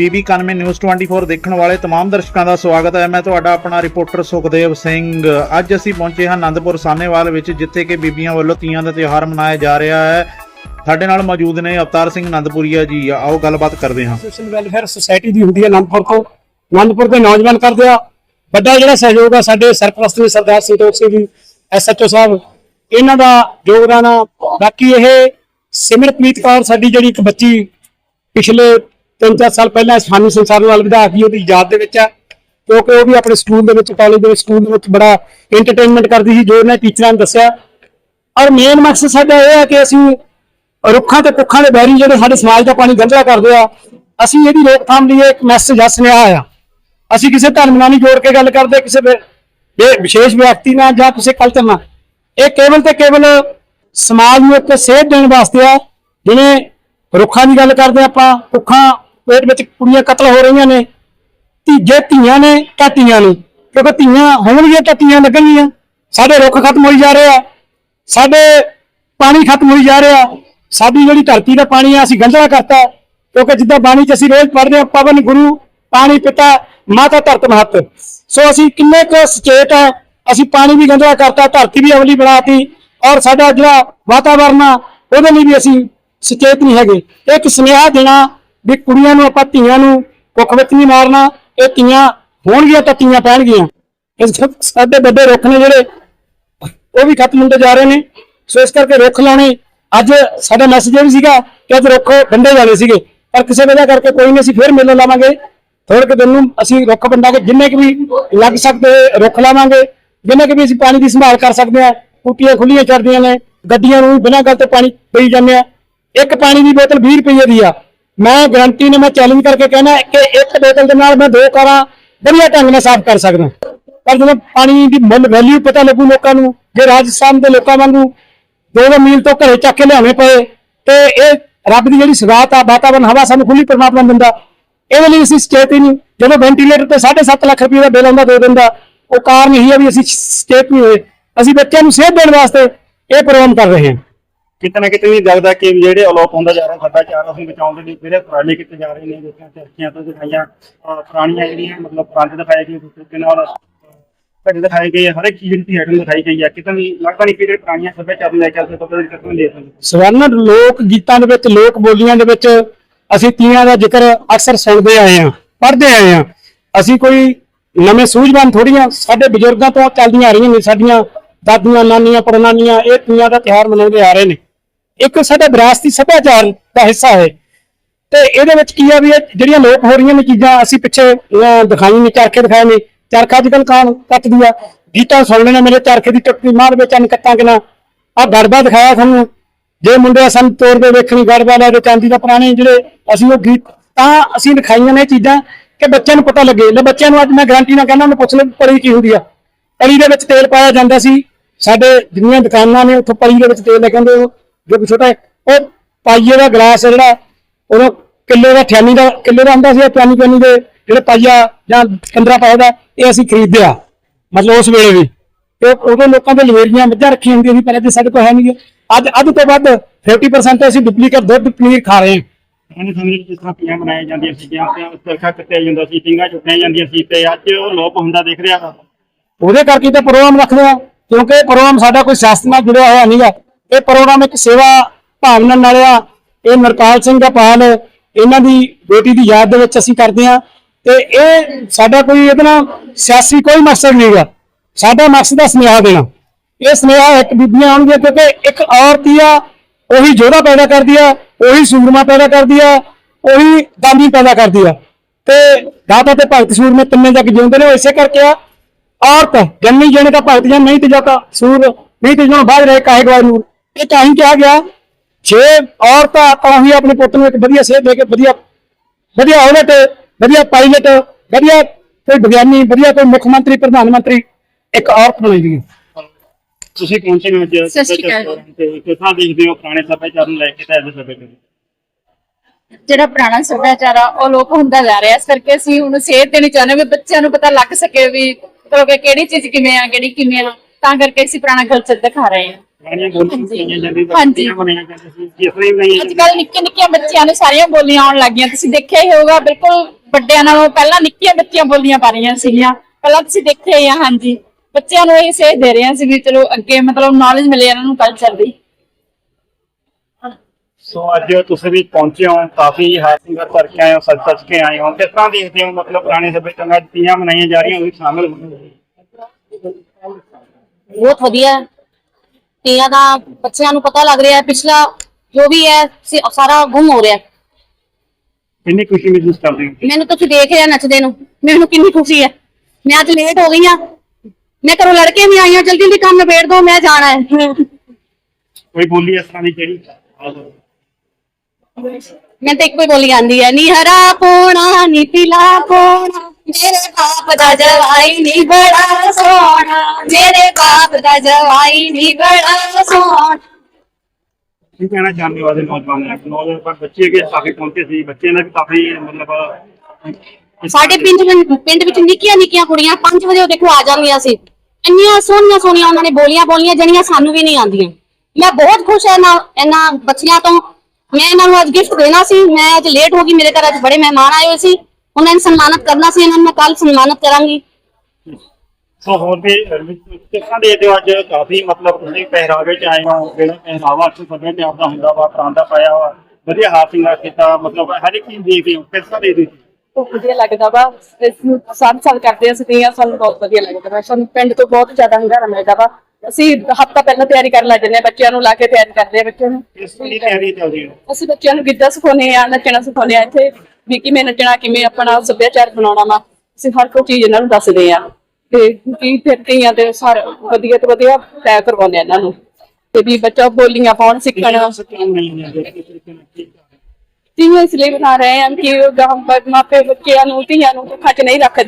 PB 91 news 24 ਦੇਖਣ ਵਾਲੇ तमाम ਦਰਸ਼ਕਾਂ ਦਾ ਸਵਾਗਤ ਹੈ ਮੈਂ ਤੁਹਾਡਾ ਆਪਣਾ ਰਿਪੋਰਟਰ ਸੁਖਦੇਵ ਸਿੰਘ ਅੱਜ ਅਸੀਂ ਪਹੁੰਚੇ ਹਾਂ ਆਨੰਦਪੁਰ ਸਾਹਨੇਵਾਲ ਵਿੱਚ ਜਿੱਥੇ ਕਿ ਬੀਬੀਆਂ ਵੱਲੋਂ ਤੀਆਂ ਦਾ ਤਿਉਹਾਰ ਮਨਾਇਆ ਜਾ ਰਿਹਾ ਹੈ ਸਾਡੇ ਨਾਲ ਮੌਜੂਦ ਨੇ ਅਵਤਾਰ ਸਿੰਘ ਆਨੰਦਪੁਰੀਆ ਜੀ ਆਓ ਗੱਲਬਾਤ ਕਰਦੇ ਹਾਂ ਸੋਸ਼ਲ ਵੈਲਫੇਅਰ ਸੁਸਾਇਟੀ ਦੀ ਹੁੰਦੀ ਹੈ ਅਨੰਦਪੁਰ ਤੋਂ ਅਨੰਦਪੁਰ ਦੇ ਨੌਜਵਾਨ ਕਰਦੇ ਆ ਵੱਡਾ ਜਿਹੜਾ ਸਹਿਯੋਗ ਆ ਸਾਡੇ ਸਰਪ੍ਰਸਤ ਨੇ ਸਰਦਾਰ ਸੰਤੋਖ ਸਿੰਘ ਜੀ ਐਸਐਚਓ ਸਾਹਿਬ ਇਹਨਾਂ ਦਾ ਯੋਗਦਾਨ ਆ ਬਾਕੀ ਇਹ ਸਿਮਰਪ੍ਰੀਤ ਕੌਰ ਸਾਡੀ ਜਿਹੜੀ ਇੱਕ ਬੱਚੀ ਪਿਛਲੇ 3-4 ਸਾਲ ਪਹਿਲਾਂ ਸਾਨੂੰ ਸੰਸਾਰ ਨਾਲ ਵਿਧਾਇਕ ਕੀ ਉਹਦੀ ਯਾਦ ਦੇ ਵਿੱਚ ਆ, ਕਿਉਂਕਿ ਉਹ ਵੀ ਆਪਣੇ ਸਕੂਲ ਦੇ ਵਿੱਚ ਕਾਲਜ ਦੇ ਵਿੱਚ, ਸਕੂਲ ਦੇ ਵਿੱਚ ਬੜਾ ਐਂਟਰਟੇਨਮੈਂਟ ਕਰਦੀ ਸੀ, ਜੋ ਉਹਨਾਂ ਟੀਚਰਾਂ ਨੇ ਦੱਸਿਆ। ਔਰ ਮੇਨ ਮਕਸਦ ਸਾਡਾ ਇਹ ਹੈ ਕਿ ਅਸੀਂ ਰੁੱਖਾਂ ਤੇ ਕੁੱਖਾਂ ਦੇ ਬੈਰੀ ਜਿਹੜੇ ਸਾਡੇ ਸਮਾਜ ਦਾ ਪਾਣੀ ਗੰਦਾ ਕਰਦੇ ਆ, ਅਸੀਂ ਇਹਦੀ ਰੋਕਥਾਮ ਲਈ ਇੱਕ ਮੈਸੇਜ ਆ ਸੁਨੇਹਾ ਆ ਅਸੀਂ ਕਿਸੇ ਧਰਮ ਨਾਲ ਨਹੀਂ ਜੋੜ ਕੇ ਗੱਲ ਕਰਦੇ, ਕਿਸੇ ਵਿਸ਼ੇਸ਼ ਵਿਅਕਤੀ ਨਾਲ ਜਾਂ ਕਿਸੇ ਕਲਚਰ ਨਾਲ। ਇਹ ਕੇਵਲ ਤੇ ਕੇਵਲ ਸਮਾਜ ਨੂੰ ਇੱਕ ਸੇਧ ਦੇਣ ਵਾਸਤੇ ਆ, ਜਿਵੇਂ ਰੁੱਖਾਂ ਦੀ ਗੱਲ ਕਰਦੇ ਆਪਾਂ, ਕੁੱਖਾਂ ਪੇਟ ਵਿੱਚ ਕੁੜੀਆਂ ਕਤਲ ਹੋ ਰਹੀਆਂ ਨੇ, ਧੀਜੇ ਧੀਆਂ ਨੇ ਤਾਂ ਧੀਆਂ ਨੇ। ਕਿਉਂਕਿ ਧੀਆਂ ਹੋਣਗੀਆਂ ਤਾਂ ਲੱਗਣਗੀਆਂ। ਸਾਡੇ ਰੁੱਖ ਖਤਮ ਹੋਈ ਜਾ ਰਹੇ ਆ, ਸਾਡੇ ਪਾਣੀ ਖਤਮ ਹੋਈ ਜਾ ਰਿਹਾ, ਸਾਡੀ ਜਿਹੜੀ ਧਰਤੀ ਦਾ ਪਾਣੀ ਆ, ਅਸੀਂ ਗੰਧਲਾ ਕਰਤਾ। ਕਿਉਂਕਿ ਜਿੱਦਾਂ ਬਾਣੀ ਚ ਅਸੀਂ ਰੋਜ਼ ਪੜ੍ਹਦੇ ਆ ਪਵਨ ਗੁਰੂ, ਪਾਣੀ ਪਿਤਾ, ਮਾਤਾ ਧਰਤ ਮਹਤ। ਸੋ ਅਸੀਂ ਕਿੰਨੇ ਕੁ ਸੁਚੇਤ ਆ, ਅਸੀਂ ਪਾਣੀ ਵੀ ਗੰਧਲਾ ਕਰਤਾ, ਧਰਤੀ ਵੀ ਅਵਲੀ ਬਣਾਤੀ, ਔਰ ਸਾਡਾ ਜਿਹੜਾ ਵਾਤਾਵਰਨ ਆ, ਉਹਦੇ ਲਈ ਵੀ ਅਸੀਂ ਸੁਚੇਤ ਨਹੀਂ ਹੈਗੇ। ਇੱਕ ਸੁਨੇਹਾ ਦੇਣਾ ਵੀ ਕੁੜੀਆਂ ਨੂੰ ਆਪਾਂ ਧੀਆਂ ਨੂੰ ਕੁੱਖ ਵਿੱਚ ਨਹੀਂ ਮਾਰਨਾ, ਇਹ ਧੀਆਂ ਹੋਣਗੀਆਂ ਤਾਂ ਧੀਆਂ ਪੈਣਗੀਆਂ। ਇਸ ਸਾਡੇ ਵੱਡੇ ਰੁੱਖ ਨੇ ਜਿਹੜੇ, ਉਹ ਵੀ ਖਤਮ ਹੁੰਦੇ ਜਾ ਰਹੇ ਨੇ। ਸੋ ਇਸ ਕਰਕੇ ਰੁੱਖ ਲਾਉਣੇ, ਅੱਜ ਸਾਡਾ ਮੈਸੇਜ ਇਹ ਵੀ ਸੀਗਾ ਕਿ ਅੱਜ ਰੁੱਖ ਵੰਡੇ ਜਾਣੇ ਸੀਗੇ। ਪਰ ਕਿਸੇ ਵਜ੍ਹਾ ਕਰਕੇ ਕੋਈ ਨਹੀਂ, ਅਸੀਂ ਫਿਰ ਮੇਲਾ ਲਾਵਾਂਗੇ। ਥੋੜੇ ਕਿ ਦਿਨ ਨੂੰ ਅਸੀਂ ਰੁੱਖ ਵੰਡਾਂਗੇ, ਜਿੰਨੇ ਕਿ ਵੀ ਲੱਗ ਸਕਦੇ ਰੁੱਖ ਲਾਵਾਂਗੇ, ਜਿੰਨੇ ਕਿ ਵੀ ਅਸੀਂ ਪਾਣੀ ਦੀ ਸੰਭਾਲ ਕਰ ਸਕਦੇ ਆ ਟੂਟੀਆਂ ਖੁੱਲੀਆਂ ਚੜਦੀਆਂ ਨੇ, ਗੱਡੀਆਂ ਨੂੰ ਵੀ ਬਿਨਾਂ ਗੱਲ ਤੋਂ ਪਾਣੀ ਪਈ ਜਾਂਦੇ ਆ ਇੱਕ ਪਾਣੀ ਦੀ ਬੋਤਲ 20 ਰੁਪਏ ਦੀ ਆ। ਮੈਂ ਗਰੰਟੀ ਨੇ ਮੈਂ ਚੈਲੰਜ ਕਰਕੇ ਕਹਿਣਾ ਕਿ ਇੱਕ ਬੋਤਲ ਦੇ ਨਾਲ ਮੈਂ ਦੋ ਕਾਰਾਂ ਵਧੀਆ ਢੰਗ ਨਾਲ ਸਾਫ਼ ਕਰ ਸਕਦਾ। ਪਰ ਜਦੋਂ ਪਾਣੀ ਦੀ ਮੁੱਲ ਵੈਲਿਊ ਪਤਾ ਲੱਗੂ ਲੋਕਾਂ ਨੂੰ, ਜੇ ਰਾਜਸਥਾਨ ਦੇ ਲੋਕਾਂ ਵਾਂਗੂ ਦੋ ਦੋ ਮੀਲ ਤੋਂ ਘਰੇ ਚੱਕ ਕੇ ਲਿਆਉਣੇ ਪਏ, ਤੇ ਇਹ ਰੱਬ ਦੀ ਜਿਹੜੀ ਸਵਾਤ ਆ, ਵਾਤਾਵਰਨ, ਹਵਾ ਸਾਨੂੰ ਖੁੱਲੀ ਪਰਮਾਤਮਾ ਦਿੰਦਾ, ਇਹਦੇ ਲਈ ਅਸੀਂ ਸਟੇਟ ਹੀ ਨਹੀਂ। ਜਦੋਂ ਵੈਂਟੀਲੇਟਰ ਤੇ 7.5 ਲੱਖ ਰੁਪਏ ਦਾ ਬਿੱਲ ਆਉਂਦਾ, ਦੋ ਦਿਨ ਦਾ ਉਹ ਕਾਰਨ ਇਹੀ ਆ ਵੀ ਅਸੀਂ ਸਟੇਟ ਨਹੀਂ ਹੋਏ। ਅਸੀਂ ਬੱਚਿਆਂ ਨੂੰ ਸੇਧ ਦੇਣ ਵਾਸਤੇ ਇਹ ਪ੍ਰੋਗਰਾਮ ਕਰ ਰਹੇ ਹਾਂ। ਕਿਤੇ ਨਾ ਕਿਤੇ ਵੀ ਲੱਗਦਾ ਕਿ ਜਿਹੜੇ ਅਲੋਪ ਹੁੰਦਾ ਜਾ ਰਿਹਾ ਸੱਭਿਆਚਾਰ ਅਸੀਂ ਬਚਾਉਣ ਦੇ ਲਈ ਜਿਹੜੇ ਪੁਰਾਣੇ ਕੀਤੇ ਜਾ ਰਹੇ ਨੇ ਜਿਵੇਂ ਚਰਖੀਆਂ ਤੋਂ ਦਿਖਾਈਆਂ ਪੁਰਾਣੀਆਂ ਜਿਹੜੀਆਂ, ਮਤਲਬ ਪੰਜ ਦਿਖਾਏ ਗਏ ਤਰੀਕੇ ਨਾਲ ਘੜੇ ਦਿਖਾਏ ਗਏ, ਹਰ ਇੱਕ ਚੀਜ਼ ਦੀ ਆਈਟਮ ਦਿਖਾਈ ਗਈ ਹੈ ਕਿਤੇ ਵੀ ਲੱਗਦਾ ਨਹੀਂ ਕਿ ਜਿਹੜੇ ਪੁਰਾਣੀਆਂ ਸੱਭਿਆਚਾਰ ਨੂੰ ਲੈ ਕੇ ਅਸੀਂ ਤੋਂ ਕਿਤੇ ਲੈ ਸਕਦੇ ਸਵਰਨ, ਲੋਕ ਗੀਤਾਂ ਦੇ ਵਿੱਚ, ਲੋਕ ਬੋਲੀਆਂ ਦੇ ਵਿੱਚ ਅਸੀਂ ਤੀਆਂ ਦਾ ਜ਼ਿਕਰ ਅਕਸਰ ਸੁਣਦੇ ਆਏ ਹਾਂ, ਪੜ੍ਹਦੇ ਆਏ ਹਾਂ। ਅਸੀਂ ਕੋਈ ਨਵੇਂ ਸੂਝਵਾਨ ਥੋੜੀਆਂ ਸਾਡੇ ਬਜ਼ੁਰਗਾਂ ਤੋਂ ਚੱਲਦੀਆਂ ਆ ਰਹੀਆਂ ਨੇ, ਸਾਡੀਆਂ ਦਾਦੀਆਂ, ਨਾਨੀਆਂ ਪੜਨਾਨੀਆਂ ਇਹ ਤੀਆਂ ਦਾ ਤਿਉਹਾਰ ਮਨਾਉਂਦੇ ਆ ਰਹੇ ਨੇ। ਇੱਕ ਸਾਡਾ ਵਿਰਾਸਤੀ ਸੱਭਿਆਚਾਰ ਦਾ ਹਿੱਸਾ ਹੈ। ਤੇ ਇਹਦੇ ਵਿੱਚ ਕੀ ਆ ਵੀ ਇਹ ਜਿਹੜੀਆਂ ਲੋਪ ਹੋ ਰਹੀਆਂ ਨੇ ਚੀਜ਼ਾਂ ਅਸੀਂ ਪਿੱਛੇ ਅਹ, ਦਿਖਾਈ ਨੇ ਚਰਖੇ ਦਿਖਾਏ ਨੇ। ਚਰਖਾ ਅੱਜ ਕੱਲ ਕਾਨ ਕੱਟਦੀ ਆ? ਗੀਤਾਂ ਸੁਣ ਲੈਣਾ ਮੇਰੇ ਚਰਖੇ ਦੀ ਟੁੱਟੀ ਮਾਰ ਵਿੱਚ ਅਨ ਕੱਤਾਂ ਕਿਨਾ। ਆ ਗੜਬਾ ਦਿਖਾਇਆ ਤੁਹਾਨੂੰ। ਜੇ ਮੁੰਡੇ ਸਾਨੂੰ ਤੋਰ ਦੇ ਵੇਖਣੀ ਗੜਬਾ ਲੈ ਕੇ ਚਾਂਦੀ ਦਾ ਪੁਰਾਣੇ ਜਿਹੜੇ ਅਸੀਂ ਉਹ ਗੀਤ ਤਾਂ ਅਸੀਂ ਦਿਖਾਈਆਂ ਨੇ ਇਹ ਚੀਜ਼ਾਂ ਕਿ ਬੱਚਿਆਂ ਨੂੰ ਪਤਾ ਲੱਗੇ। ਲੈ ਬੱਚਿਆਂ ਨੂੰ ਅੱਜ ਮੈਂ ਗਾਰੰਟੀ ਨਾਲ ਕਹਿੰਦਾ ਉਹਨੂੰ ਪੁੱਛ ਲੈ ਪੜੀ ਕੀ ਹੁੰਦੀ ਆ। ਪੜੀ ਦੇ ਵਿੱਚ ਤੇਲ ਪਾਇਆ ਜਾਂਦਾ ਸੀ। ਸਾਡੇ ਜਿੰਨੀਆਂ ਦੁਕਾਨਾਂ ਨੇ ਉੱਥੋਂ ਪੜੀ ਦੇ ਵਿੱਚ ਤੇਲ ਲੈ ਕੇ ਆਉਂਦੇ ਉਹ। ਜੋ ਕਿ ਛੋਟਾ ਹੈ, ਉਹ ਪਾਈਏ ਦਾ ਗਲਾਸ ਜਿਹੜਾ ਉਦੋਂ ਕਿਲੋ ਦਾ 98 ਦਾ ਕਿਲੋ ਦਾ ਹੁੰਦਾ ਸੀ 98 ਪੈਣੀ ਦੇ ਜਿਹੜੇ ਪਾਈਆ ਜਾਂ 15 ਪਾਇਆ ਦਾ ਇਹ ਅਸੀਂ ਖਰੀਦਿਆ। ਮਤਲਬ ਉਸ ਵੇਲੇ ਵੀ। ਤੇ ਉਦੋਂ ਲੋਕਾਂ ਦੇ ਲਵੇਰੀਆਂ ਮੱਝਾਂ ਰੱਖੀਆਂ ਹੁੰਦੀਆਂ ਸੀ ਪਹਿਲੇ ਤੇ ਸਾਡੇ ਕੋਲ ਹੈ ਨਹੀਂ ਅੱਜ ਅੱਧ ਤੋਂ ਵੱਧ 50% ਅਸੀਂ ਡੁਪਲੀਕੇਟ ਦੁੱਧ ਪਨੀਰ ਖਾ ਰਹੇ ਹਾਂ। ਪੁਰਾਣੇ ਸਮੇਂ ਵਿੱਚ ਜਿਸ ਤਰ੍ਹਾਂ ਪੀਆਂ ਬਣਾਈਆਂ ਜਾਂਦੀਆਂ ਸੀ ਜਾਂ ਤੇ ਚਰਖਾ ਕੱਟਿਆ ਜਾਂਦਾ ਸੀ ਪਿੰਗਾ ਚੁੱਕੀਆਂ ਜਾਂਦੀਆਂ ਸੀ ਤੇ ਅੱਜ ਉਹ ਲੋਪ ਹੁੰਦਾ ਦਿਖ ਰਿਹਾ। ਉਹਦੇ ਕਰਕੇ ਤਾਂ ਪ੍ਰੋਗਰਾਮ ਰੱਖਦੇ ਆ ਕਿਉਂਕਿ ਪ੍ਰੋਗਰਾਮ ਸਾਡਾ ਕੋਈ ਸਿਆਸਤ ਨਾਲ ਜੁੜਿਆ ਹੋਇਆ ਨਹੀਂਗਾ ਇਹ ਪ੍ਰੋਗਰਾਮ ਇੱਕ ਸੇਵਾ ਭਾਵਨਾ ਨਾਲ ਆ, ਇਹ ਨਰਪਾਲ ਸਿੰਘ ਦਾ ਪਾਲ ਇਹਨਾਂ ਦੀ ਬੇਟੀ ਦੀ ਯਾਦ ਦੇ ਵਿੱਚ ਅਸੀਂ ਕਰਦੇ ਆ ਤੇ ਇਹ ਸਾਡਾ ਕੋਈ ਇਹਦੇ ਨਾਲ ਸਿਆਸੀ ਕੋਈ ਮਕਸਦ ਨਹੀਂਗਾ ਸਾਡਾ ਮਕਸਦ ਹੈ ਸੁਨੇਹਾ ਦੇਣਾ। ਇਹ ਸੁਨੇਹਾ ਇੱਕ ਬੀਬੀਆਂ ਆਉਣਗੀਆਂ ਕਿਉਂਕਿ ਇੱਕ ਔਰਤ ਹੀ ਆ, ਉਹੀ ਜੋਧਾ ਪੈਦਾ ਕਰਦੀ ਆ, ਉਹੀ ਸੂਰਮਾ ਪੈਦਾ ਕਰਦੀ ਆ, ਉਹੀ ਦਾਨੀ ਪੈਦਾ ਕਰਦੀ ਆ। ਤੇ ਦਾਤਾ ਤੇ ਭਗਤ ਸੂਰਮੇ ਤਿੰਨੇ ਜਗ ਜਿਉਂਦੇ ਨੇ, ਉਹ ਇਸੇ ਕਰਕੇ ਆ। ਔਰਤ, ਜੰਮੀ ਜਣੇ ਦਾ ਭਗਤ ਜਨ ਨਹੀਂ ਤੇ ਜਾਤਾ ਸੂਰ ਨਹੀਂ ਤੇ ਜਨੋਂ ਬਾਅਦ ਰਹੇ ਕਾਹੇ ਗਵਾਏ ਨੂਰ। ਇਹ ਤਾਂ ਹੀ ਕਿਹਾ ਗਿਆ। ਛੇ ਔਰਤਾਂ ਤਾਂ ਹੀ ਆਪਣੇ ਪੁੱਤ ਨੂੰ ਇੱਕ ਵਧੀਆ ਸੇਧ ਦੇ ਕੇ ਵਧੀਆ ਵਧੀਆ ਔਰਤ ਵਧੀਆ ਪਾਇਲਟ ਵਧੀਆ ਕੋਈ ਵਿਗਿਆਨੀ ਵਧੀਆ ਕੋਈ ਮੁੱਖ ਮੰਤਰੀ ਪ੍ਰਧਾਨ ਮੰਤਰੀ ਇੱਕ ਔਰਤ ਬਣਾਈ ਗਈ ਤੁਸੀਂ ਪਹੁੰਚੇ ਹੋ ਅੱਜ ਸਤਿ ਸ਼੍ਰੀ ਅਕਾਲ। ਤਰ੍ਹਾਂ ਦੇਖਦੇ ਹੋ ਪੁਰਾਣੇ ਸੱਭਿਆਚਾਰ ਨੂੰ ਲੈ ਕੇ ਤੇ ਅੱਜ ਦੇ ਸੱਭਿਆਚਾਰ? ਜਿਹੜਾ ਪੁਰਾਣਾ ਸੱਭਿਆਚਾਰ ਆ ਉਹ ਲੋਪ ਹੁੰਦਾ ਜਾ ਰਿਹਾ। ਇਸ ਕਰਕੇ ਅਸੀਂ ਹੁਣ ਸੇਧ ਦੇਣੀ ਚਾਹੁੰਦੇ ਵੀ ਬੱਚਿਆਂ ਨੂੰ ਪਤਾ ਲੱਗ ਸਕੇ ਵੀ ਕਿਹੜੀ ਚੀਜ਼ ਕਿਵੇਂ ਆ ਕਿਹੜੀ ਕਿਵੇਂ ਆ। ਤਾਂ ਕਰਕੇ ਅਸੀਂ ਪੁਰਾਣਾ ਕਲਚਰ ਦਿਖਾ ਰਹੇ ਹਾਂ। ਪੁਰਾਣੀਆਂ ਬੋਲੀਆਂ ਕਹੀਆਂ ਜਾਂਦੀਆਂ ਹਾਂਜੀ। ਤੀਆਂ ਮਨਾਈਆਂ ਜਾਂਦੀਆਂ ਸੀ ਜਿਸ ਲਈ ਬਣਾਈਆਂ ਅੱਜ ਕੱਲ ਨਿੱਕੇ ਨਿੱਕੇ ਬੱਚਿਆਂ ਨੂੰ ਸਾਰੀਆਂ ਬੋਲੀਆਂ ਆਉਣ ਲੱਗੀਆਂ। ਤੁਸੀਂ ਦੇਖਿਆ ਹੀ ਹੋਊਗਾ ਬਿਲਕੁਲ ਵੱਡਿਆਂ ਨਾਲੋਂ ਪਹਿਲਾਂ ਨਿੱਕੀਆਂ ਬੱਚੀਆਂ ਬੋਲੀਆਂ ਪਾ ਰਹੀਆਂ ਸੀਗੀਆਂ। ਪਹਿਲਾਂ ਤੁਸੀਂ ਦੇਖਿਆ ਹੀ ਆ ਹਾਂਜੀ। ਬੱਚਿਆਂ ਨੂੰ ਇਹ ਸੇਧ ਦੇ ਰਹੇ ਸੀ ਵੀ ਚਲੋ ਅੱਗੇ ਮਤਲਬ ਨੌਲੇਜ ਮਿਲੇ ਇਹਨਾਂ ਨੂੰ ਕਲਚਰ ਦੀ। ਸੋ ਅੱਜ ਤੁਸੀਂ ਵੀ ਪਹੁੰਚੇ ਹੋ ਕਾਫੀ ਹਾਰ ਸਿੰਗਰ ਭਰ ਕੇ ਆਏ ਹੋ ਸੱਜ ਸੱਜ ਕੇ ਆਏ ਹੋ। ਕਿਸ ਤਰ੍ਹਾਂ ਦੇਖਦੇ ਹੋ? ਮਤਲਬ ਪੁਰਾਣੇ ਸੱਭਿਆਚਾਰ ਨਾਲ ਤੀਆਂ ਮਨਾਈਆਂ ਜਾ ਰਹੀਆਂ ਉਹ ਵੀ ਸ਼ਾਮਿਲ ਹੋਣਗੇ ਬਹੁਤ ਵਧੀਆ। ਹੈ। ਤੀਆਂ ਦਾ ਬੱਚਿਆਂ ਨੂੰ ਪਤਾ ਲੱਗ ਰਿਹਾ ਹੈ ਪਿਛਲਾ ਜੋ ਵੀ ਹੈ ਸ- ਸਾਰਾ ਗੁੰਮ ਹੋ ਰਿਹਾ ਹੈ। ਕਿੰਨੀ ਖੁਸ਼ੀ ਮਹਿਸੂਸ ਕਰਦੇ ਹੋ? ਮੈਨੂੰ ਤੁਸੀਂ ਦੇਖ ਰਿਹਾ ਨੱਚਦੇ ਨੂੰ। ਮੈਨੂੰ ਕਿੰਨੀ ਖੁਸ਼ੀ ਹੈ। ਮੈਂ ਅੱਜ ਲੇਟ ਹੋ ਗਈ ਹਾਂ। ਮੈਂ ਘਰੋਂ ਲੜਕੇ ਵੀ ਆਈ ਹਾਂ ਜਲਦੀ ਜਲਦੀ ਕੰਮ ਨਿਬੇੜ ਦੋ ਮੈਂ ਜਾਣਾ ਹੈ। ਕੋਈ ਬੋਲੀ ਇਸ ਤਰ੍ਹਾਂ ਦੀ ਜਿਹੜੀ ਮੈਂ ਤੇ ਇੱਕੋ ਹੀ ਬੋਲੀ ਆਂਦੀ ਹੈ ਨੀ ਹਰਾ ਪੋਣਾ ਨੀ ਪੀਲਾ ਪੋਣਾ। ਮੇਰੇ ਬਾਪ ਦਾ ਜਵਾਈ ਨੀ ਬੜਾ ਸੋਹਣਾ। ਮੇਰੇ ਬਾਪ ਦਾ ਜਵਾਈ ਨੀ ਬੜਾ ਸੋਹਣਾ। ਕੀ ਕਹਿਣਾ ਚਾਹੁੰਦੇ ਹੋ ਅੱਜ ਨੌਜਵਾਨਾਂ ਨੂੰ? ਨੌਜਵਾਨ ਪਰ ਬੱਚੇ ਅੱਗੇ ਕਾਫੀ ਪਹੁੰਚੇ ਸੀ। ਬੱਚੇ ਨੇ ਵੀ ਕਾਫੀ ਮਤਲਬ ਸਾਡੇ ਪਿੰਡ ਵਿੱਚ ਪਿੰਡ ਵਿੱਚ ਨਿੱਕੀਆਂ ਨਿੱਕੀਆਂ ਕੁੜੀਆਂ 5 ਵਜੇ ਉਹ ਦੇਖੋ ਆ ਜਾਂਦੀਆਂ ਸੀ। ਇੰਨੀਆਂ ਸੋਹਣੀਆਂ ਸੋਹਣੀਆਂ ਉਹਨਾਂ ਨੇ ਬੋਲੀਆਂ ਬੋਲੀਆਂ ਜਿਹੜੀਆਂ ਸਾਨੂੰ ਵੀ ਨਹੀਂ ਆਉਂਦੀਆਂ। ਮੈਂ ਬਹੁਤ ਖੁਸ਼ ਹਾਂ ਇਹਨਾਂ ਇਹਨਾਂ ਬੱਚੀਆਂ ਤੋਂ। ਮੈਂ ਇਹਨਾਂ ਨੂੰ ਅੱਜ ਗਿਫਟ ਦੇਣਾ ਸੀ। ਮੈਂ ਅੱਜ ਲੇਟ ਹੋ ਗਈ। ਮੇਰੇ ਘਰ ਅੱਜ ਬੜੇ ਮਹਿਮਾਨ ਆਏ ਹੋਏ ਸੀ। ਉਹਨਾਂ ਨੂੰ ਸਨਮਾਨਿਤ ਕਰਨਾ ਸੀ ਇਹਨਾਂ ਨੂੰ ਮੈਂ ਕੱਲ ਸਨਮਾਨਿਤ ਕਰਾਂਗੀ। ਸੋ ਹੋਰ ਵੀ ਕਿਸ ਹੋ ਅੱਜ ਕਾਫੀ ਮਤਲਬ ਤੁਸੀਂ ਪਹਿਰਾਵੇ ਚ ਆਏ ਹੋ ਜਿਹੜਾ ਪਹਿਰਾਵਾ ਅਕਸਰ ਸੱਭਿਆਚਾਰ ਦਾ ਹੁੰਦਾ ਵਾ ਪ੍ਰਾਂਤ ਪਾਇਆ ਵਾ ਵਧੀਆ ਹਾਸਿੰਗ ਕੀਤਾ ਮਤਲਬ ਹਰ ਇੱਕ ਚੀਜ਼ ਦੇਖਦੇ ਹੋ ਕਿਸ ਤਰ੍ਹਾਂ ਦੇਖਦੇ ਹੋ? ਬਹੁਤ ਵਧੀਆ ਲੱਗਦਾ ਵਾ ਇਸ ਨੂੰ ਸਾਲ ਸਾਲ ਕਰਦੇ ਅਸੀਂ ਤੀਆਂ ਸਾਨੂੰ ਬਹੁਤ ਵਧੀਆ ਲੱਗਦਾ ਵਾ ਸਾਨੂੰ ਪਿੰਡ ਤੋਂ ਬਹੁਤ ਜ਼ਿਆਦਾ ਹੰਗਾਰਾ ਮਿਲਦਾ ਵਾ। ਅਸੀਂ ਹਫਤਾ ਪਹਿਲਾਂ ਤਿਆਰੀ ਕਰਨ ਲੱਗ ਜੰਨੇ ਬੱਚਿਆਂ ਨੂੰ ਲਾ ਕੇ ਤਿਆਰੀ ਕਰਦੇ ਆ ਬੱਚਿਆਂ ਨੂੰ। ਤਰ੍ਹਾਂ ਦੀ ਤਿਆਰੀ ਚੱਲਦੀ ਹੈ। ਅਸੀਂ ਬੱਚਿਆਂ ਨੂੰ ਗਿੱਧਾ ਸਿਖਾਉਂਦੇ ਆ ਨੱਚਣਾ ਸਿਖਾਉਂਦੇ ਆ ਇੱਥੇ ਵੀ ਕਿਵੇਂ ਨੱਚਣਾ ਕਿਵੇਂ ਆਪਣਾ ਸੱਭਿਆਚਾਰ ਬਣਾਉਣਾ ਵਾ। ਅਸੀਂ ਹਰ ਕੋਈ ਚੀਜ਼ ਇਹਨਾਂ ਨੂੰ ਦੱਸਦੇ ਆ ਤੇ ਕੀ ਫਿਰ ਤੀਆਂ ਤੇ ਸਾਰੇ ਵਧੀਆ ਤੋਂ ਵਧੀਆ ਤੈਅ ਕਰਵਾਉਂਦੇ ਆ ਇਹਨਾਂ ਨੂੰ। ਤੇ ਵੀ ਬੱਚਾ ਬੋਲੀਆਂ ਪਾਉਣ ਸਿੱਖਣ। ਤੀਆਂ ਇਸ ਲਈ ਬਣਾ ਰਹੇ ਆ ਕਿ ਗਾਂ ਮਾਪੇ ਬੱਚਿਆਂ ਨੂੰ ਧੀਆਂ ਨੂੰ ਦੁੱਖਾਂ 'ਚ ਨਹੀਂ ਰੱਖਦੇ।